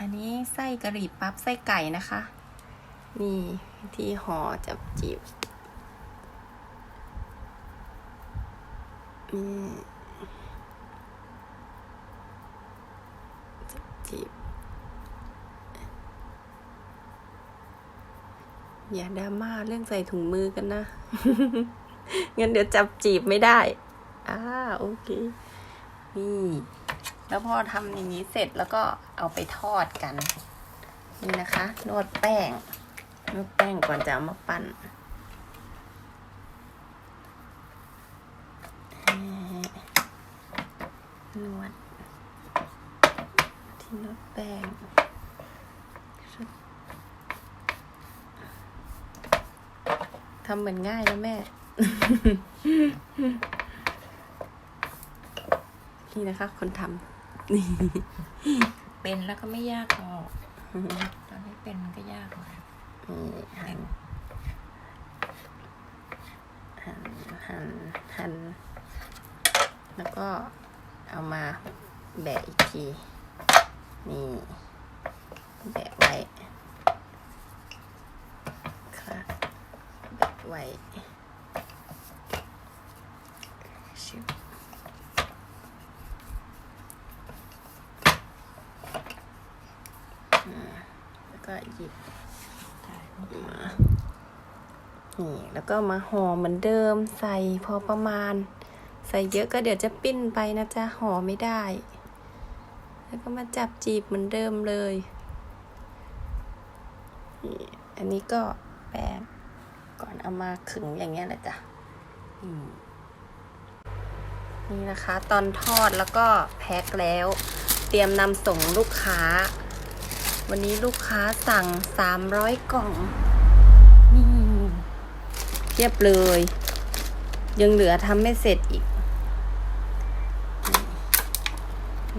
อันนี้ไส้กะหรี่ปั๊บไส้ไก่นะคะ นี่ที่ห่อจับจีบอืมจับจีบ อย่าดราม่าเรื่องใส่ถุงมือกันนะงั้นเดี๋ยวจับจีบไม่ได้ อ่าโอเค นี่ แล้วพอทำอย่างนี้เสร็จแล้วก็เอาไปทอดกัน นี่นะคะ นวดแป้ง นวดแป้งก่อนจะเอามาปั้นนวด ที่นวดแป้งทำเหมือนง่ายนะแม่ นี่นะคะ คนทำ เป็นแล้วก็ไม่ยากหรอก ตอนไม่เป็นมันก็ยากหน่อยนี่หั่นหั่นหั่นหั่นแล้วก็เอามาแบะอีกที นี่ แบะไว้ค่ะแบะไว้ชิบอืมแล้ว ก็หยิบมานี่แล้วก็มาห่อเหมือนเดิมใส่พอประมาณ ใส่เยอะก็เดี๋ยวจะปิ้นไปนะจ๊ะห่อไม่ได้ แล้วก็มาจับจีบเหมือนเดิมเลยนี่อันนี้ก็แป้งก่อนเอามาขึงอย่างเงี้ยแหละจ้ะอืมนี่นะคะ ตอนทอดแล้วก็แพ็คแล้ว เตรียมนำส่งลูกค้า วันนี้ลูกค้าสั่งสามร้อยกล่องนี่เทียบเลย ยังเหลือทำไม่เสร็จอีกนี่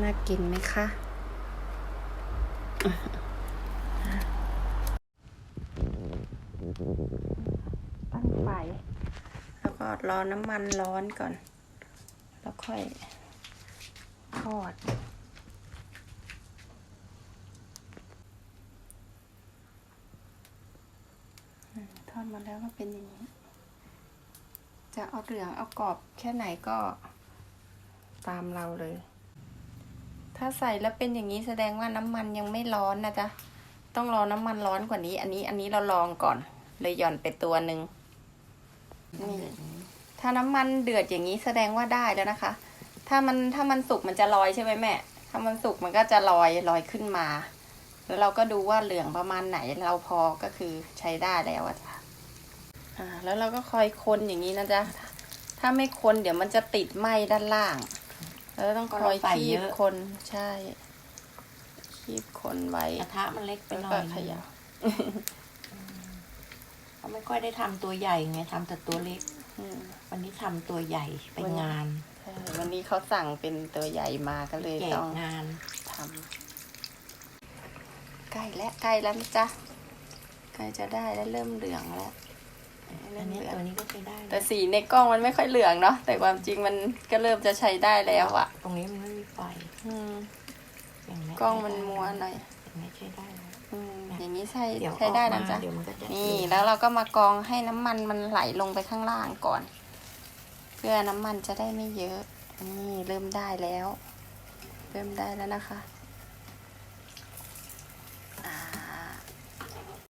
น่ากินไหมคะตั้งไฟแล้วก็รอน้ำมันร้อนก่อน แล้วค่อยทอด ทอด มาแล้วก็เป็นอย่างนี้ จะเอาเหลืองเอากรอบแค่ไหนก็ตามเราเลย ถ้าใส่แล้วเป็นอย่างนี้แสดงว่าน้ำมันยังไม่ร้อนนะจ๊ะ ต้องรอน้ำมันร้อนกว่านี้ อันนี้อันนี้เราลองก่อน เลยหย่อนไปตัวหนึ่งนี่ถ้าน้ำมันเดือดอย่างนี้แสดงว่าได้แล้วนะคะ ถ้ามันถ้ามันสุกมันจะลอยใช่ไหมแม่ ถ้ามันสุกมันก็จะลอยลอยขึ้นมา แล้วเราก็ดูว่าเหลืองประมาณไหนเราพอก็คือใช้ได้แล้วอะจ้ะ อ่าแล้วเราก็คอยคนอย่างนี้นะจ๊ะ ถ้าไม่คนเดี๋ยวมันจะติดไหม้ด้านล่าง แล้วต้องคอยคีบคนใช่ คีบคนไว้กระทะมันเล็กไปแล้วหน่ก็อยเขย่าเขาไม่ค่อยได้ทำตัวใหญ่ไงทำแต่ตัวเล็กอืมวันนี้ทำตัวใหญ่ไปงานใช่วันนี้เขาสั่งเป็นตัวใหญ่มาก็เลยแจต้กองงานทำใกล้แล้วใกล้แล้วนะจ๊ะใกล้จะได้แล้วเริ่มเหลืองแล้วเริ่ อันมนี้เหลืองตัวนี้ก็ใช้ได้นะแต่สีในกล้องมันไม่ค่อยเหลืองเนาะแต่ความจริงมันก็เริ่มจะใช้ได้แล้วอะตรงนี้มันไม่มีไฟอืมอย่างนี้กล้องมันมัวหน่อยอย่างนี้ใช้ได้แล้วอืมอย่างนี้ใช้เดี๋ยวใช้ได้ออกนะมาจ๊ะเดี๋ยวมันก็จะนี่แล้วเราก็มากองให้น้ำมันมันไหลลงไปข้างล่างก่อน เพื่อน้ำมันจะได้ไม่เยอะ นี่เริ่มได้แล้ว เริ่มได้แล้วนะคะ